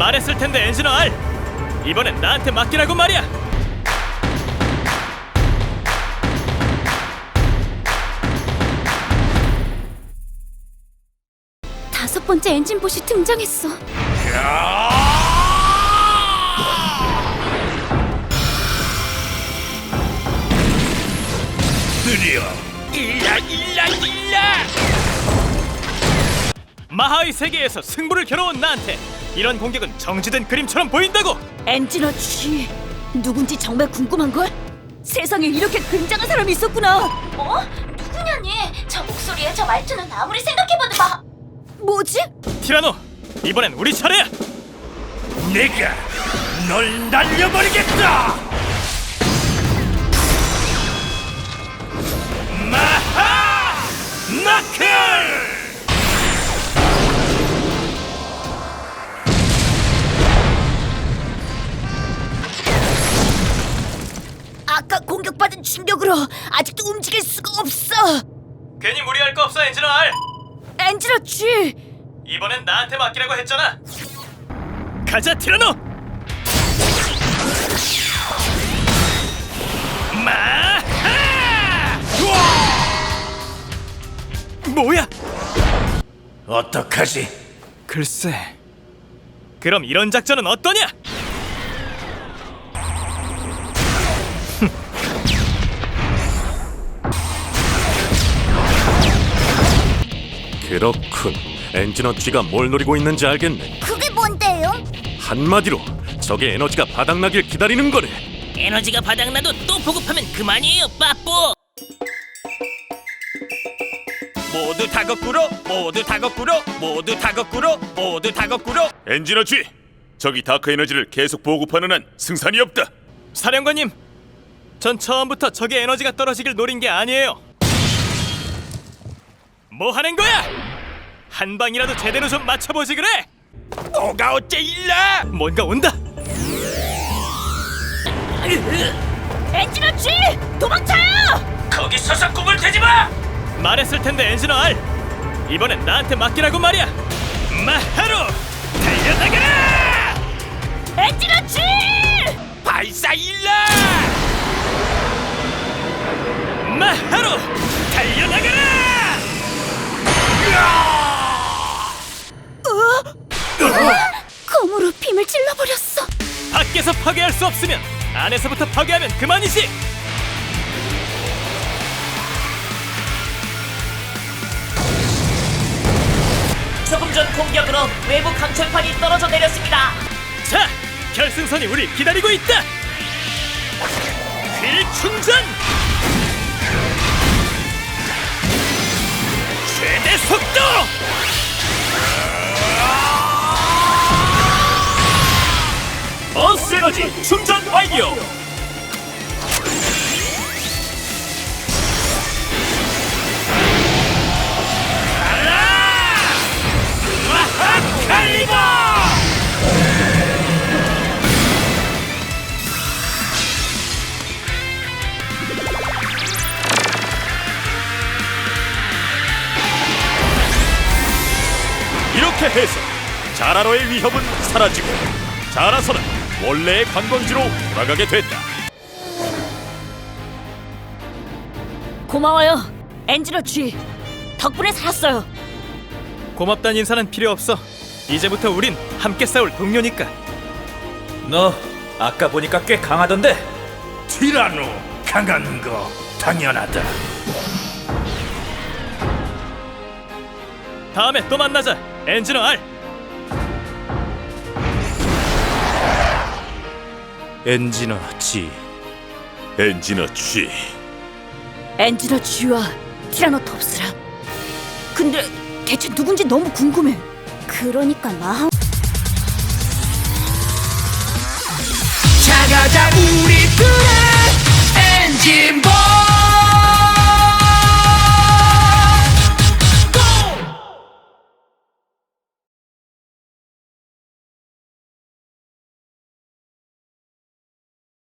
말했을 텐데 엔지너 R. 이번엔 나한테 맡기라고 말이야. 다섯 번째 엔진봇이 등장했어. 드 마하의 세계에서 승부를 겨뤄온 나한테 이런 공격은 정지된 그림처럼 보인다고. 엔지너 G 누군지 정말 궁금한 걸? 세상에 이렇게 굉장한 사람이 있었구나. 어? 누구냐니? 저 목소리에 저 말투는 아무리 생각해봐도 막 뭐지? 티라노, 이번엔 우리 차례야. 내가 널 날려버리겠다 아까 공격받은 충격으로 아직도 움직일 수가 없어. 괜히 무리할 거 없어 엔지너 R. 엔지너 G 이번엔 나한테 맡기라고 했잖아. 가자 티라노. 마하! 뭐야? 어떡하지 글쎄. 그럼 이런 작전은 어떠냐? 그렇군. 엔지너 G가 뭘 노리고 있는지 알겠네. 그게 뭔데요? 한마디로 적의 에너지가 바닥나길 기다리는 거래. 에너지가 바닥나도 또 보급하면 그만이에요, 빠뽀. 모두 다 거꾸로, 모두 다 거꾸로, 모두 다 거꾸로, 모두 다 거꾸로. 엔지너 G 저기 다크 에너지를 계속 보급하는 한 승산이 없다 사령관님, 전 처음부터 적의 에너지가 떨어지길 노린 게 아니에요. 뭐 하는 거야? 한 방이라도 제대로 좀 맞춰보지 그래. 뭐가 어째 일라 뭔가 온다. 엔지너 G 도망쳐요! 거기 서서 꿈을 대지 마 말했을 텐데 엔지너 R. 이번엔 나한테 맡기라고 말이야. 마하로 달려나가라! 엔지너 G 발사 일라 수 없으면 안에서부터 파괴하면 그만이지. 조금 전 공격으로 외부 강철판이 떨어져 내렸습니다. 자, 결승선이 우리 기다리고 있다. 필충전! 최대 속도! 에너지 충전 완료! 이렇게 해서 자라로의 위협은 사라지고 자라서는 원래의 관광지로 돌아가게 됐다. 고마워요, 엔지너 G. 덕분에 살았어요. 고맙단 인사는 필요 없어. 이제부터 우린 함께 싸울 동료니까. 너 아까 보니까 꽤 강하던데 티라노 강한 거 당연하다 다음에 또 만나자. 엔지너 R. 엔지너 G 엔지너 G 엔지너 G와 티라노톱스랑. 근데 대체 누군지 너무 궁금해. 그러니까 마